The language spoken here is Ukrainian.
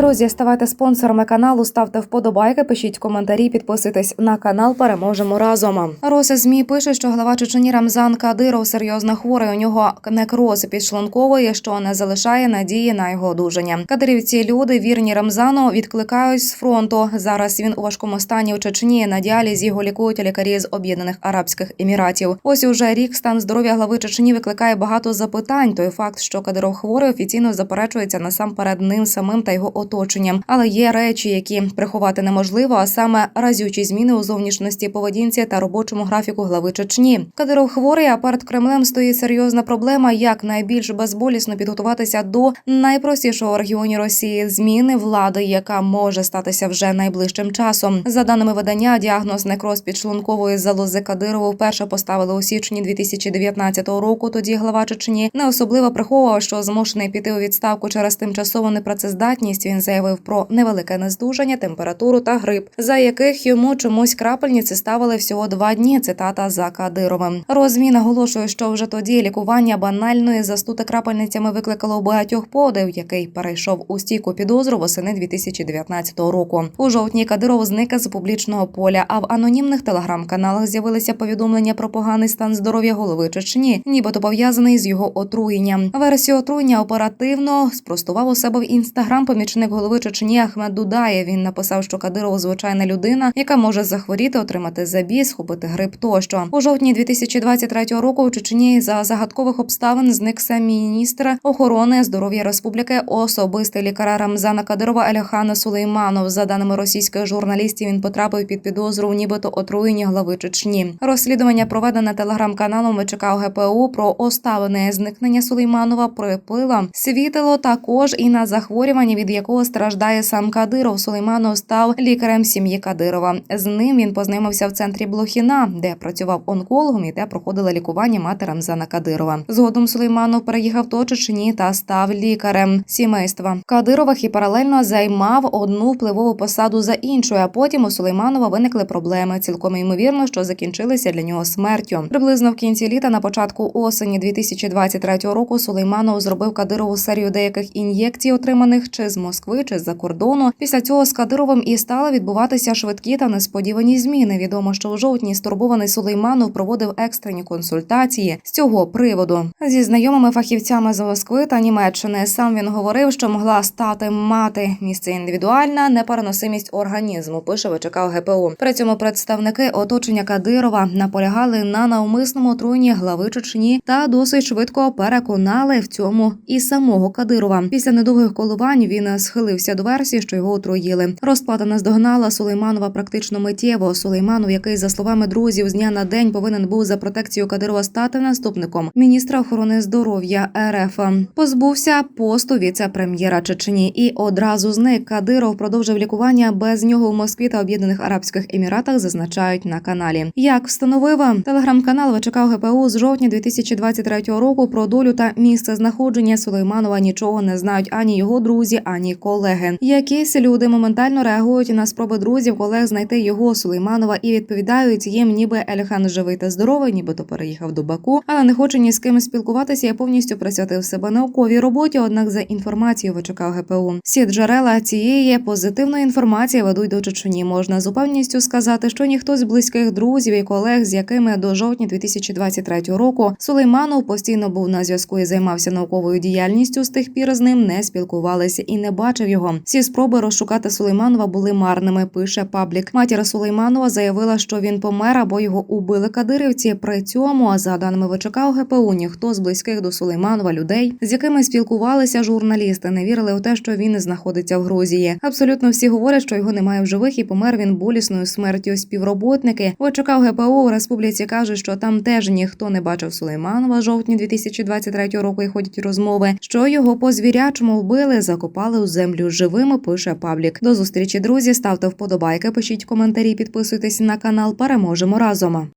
Друзі, ставайте спонсорами каналу, ставте вподобайки, пишіть коментарі, підписуйтесь на канал. Переможемо разом. Роси змі пише, що глава Чечені Рамзан Кадиров серйозно хворий. У нього некроз підшлункової, що не залишає надії на його одужання. Кадирівці люди вірні Рамзану відкликають з фронту. Зараз він у важкому стані у Чечні. На діалізі його лікують лікарі з Об'єднаних Арабських Еміратів. Ось уже рік стан здоров'я глави Чечні викликає багато запитань. Той факт, що Кадиров хворий, офіційно заперечується насамперед ним самим та його оточенням. Але є речі, які приховати неможливо, а саме разючі зміни у зовнішності поведінці та робочому графіку глави Чечні. Кадиров хворий, а перед Кремлем стоїть серйозна проблема, як найбільш безболісно підготуватися до найпростішого регіоні Росії зміни влади, яка може статися вже найближчим часом. За даними видання, діагноз некроз підшлункової залози Кадирову вперше поставили у січні 2019 року. Тоді глава Чечні не особливо приховував, що змушений піти у відставку через тимчасову непрацездатність. Він заявив про невелике нездужання, температуру та грип, за яких йому чомусь крапельниці ставили всього два дні. Цитата за Кадировим. Розмі наголошує, що вже тоді лікування банальної застути крапельницями викликало багатьох подив, який перейшов у стійку підозру восени 2019 року. У жовтні Кадиров зник з публічного поля. А в анонімних телеграм-каналах з'явилися повідомлення про поганий стан здоров'я голови Чечні, нібито пов'язаний з його отруєнням. Версію отруєння оперативно спростував у себе в інстаграм помічник голови Чечні Ахмед Дудаєв. Він написав, що Кадиров звичайна людина, яка може захворіти, отримати забій, схопити грип тощо. У жовтні 2023 року у Чечні за загадкових обставин зник сам міністр охорони здоров'я республіки, особистий лікар Рамзана Кадирова Аляхана Сулейманов. За даними російських журналістів, він потрапив під підозру нібито отруєння глави Чечні. Розслідування проведене телеграм-каналом ВЧК ГПУ про оставлене зникнення Сулейманова припила світило також і на захворювання, від якого страждає сам Кадиров. Сулейманов став лікарем сім'ї Кадирова. З ним він познайомився в центрі Блохіна, де працював онкологом і де проходила лікування мати Рамзана Кадирова. Згодом Сулейманов переїхав до Чечні та став лікарем сімейства Кадирових і паралельно займав одну впливову посаду за іншою. А потім у Сулейманова виникли проблеми. Цілком ймовірно, що закінчилися для нього смертю. Приблизно в кінці літа, на початку осені 2023 року, Сулейманов зробив Кадирову серію деяких ін'єкцій, отриманих чи з Москви, чи з-за кордону. Після цього з Кадировим і стали відбуватися швидкі та несподівані зміни. Відомо, що у жовтні стурбований Сулейманов проводив екстрені консультації з цього приводу зі знайомими фахівцями з Москви та Німеччини. Сам він говорив, що могла стати мати місце індивідуальна непереносимість організму. Пише ВЧК ГПУ. При цьому представники оточення Кадирова наполягали на навмисному отруєнні глави Чечні та досить швидко переконали в цьому і самого Кадирова. Після недовгих коливань він схилився до версії, що його отруїли. Розплата наздогнала Сулейманова практично миттєво. Сулейманов, який за словами друзів з дня на день повинен був за протекцію Кадирова стати наступником міністра охорони здоров'я РФ, позбувся посту віце-прем'єра Чечні і одразу зник. Кадиров продовжив лікування без нього в Москві та Об'єднаних Арабських Еміратах. Зазначають на каналі. Як встановив телеграм-канал ВЧК ГПУ з жовтня 2023 року про долю та місце знаходження Сулейманова нічого не знають ані його друзі, ані колеги. Якісь люди моментально реагують на спроби друзів колег знайти його Сулейманова і відповідають їм, ніби Ельхан живий та здоровий, нібито переїхав до Баку, але не хоче ні з ким спілкуватися. Я повністю присвятив себе науковій роботі. Однак, за інформацією ВЧК ГПУ, всі джерела цієї позитивної інформації ведуть до Чечні. Можна з упевненістю сказати, що ніхто з близьких друзів і колег, з якими до жовтня 2023 року Сулейманов постійно був на зв'язку і займався науковою діяльністю. З тих пір з ним не спілкувалися і не бачив його. Всі спроби розшукати Сулейманова були марними. Пише паблік. Матір Сулейманова заявила, що він помер або його убили кадирівці. При цьому, за даними ВЧК ГПУ, ніхто з близьких до Сулейманова людей, з якими спілкувалися журналісти, не вірили у те, що він знаходиться в Грузії. Абсолютно всі говорять, що його немає в живих, і помер він болісною смертю. Співроботники ВЧК ГПУ у республіці кажуть, що там теж ніхто не бачив Сулейманова жовтні 2023 року. І ходять розмови, що його по звірячому вбили, закопали у землю живими. Пише паблік. До зустрічі, друзі. Ставте вподобайки, пишіть коментарі, підписуйтесь на канал. Переможемо разом.